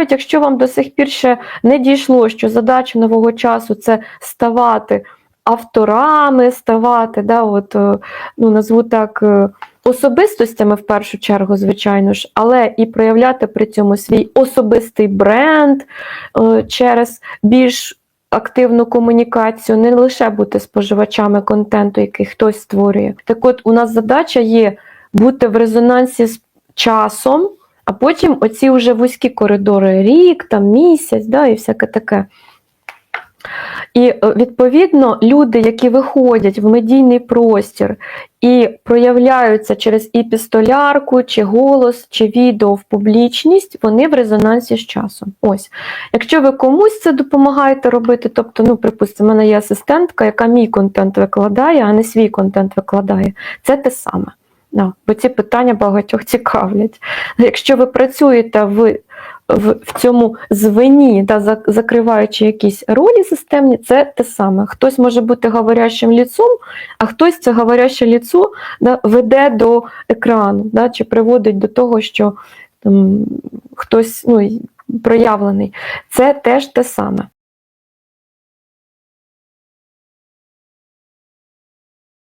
навіть якщо вам до сих пір ще не дійшло, що задача нового часу це ставати авторами, ставати, да, от, е, ну, назву так, е, особистостями в першу чергу, звичайно ж, але і проявляти при цьому свій особистий бренд е, через більш активну комунікацію, не лише бути споживачами контенту, який хтось створює. Так от, у нас задача є бути в резонансі з часом, а потім оці вже вузькі коридори, рік, там, місяць, да, і всяке таке. І е, відповідно люди, які виходять в медійний простір і проявляються через епістолярку, чи голос, чи відео в публічність, вони в резонансі з часом. Ось, якщо ви комусь це допомагаєте робити, тобто, ну, припустимо, в мене є асистентка, яка мій контент викладає, а не свій контент викладає, це те саме. Да, бо ці питання багатьох цікавлять. Якщо ви працюєте в, в, в цьому звені, да, закриваючи якісь ролі системні, це те саме. Хтось може бути говорящим ліцом, а хтось це говоряще ліцо да, веде до екрану, да, чи приводить до того, що там, хтось ну, проявлений. Це теж те саме.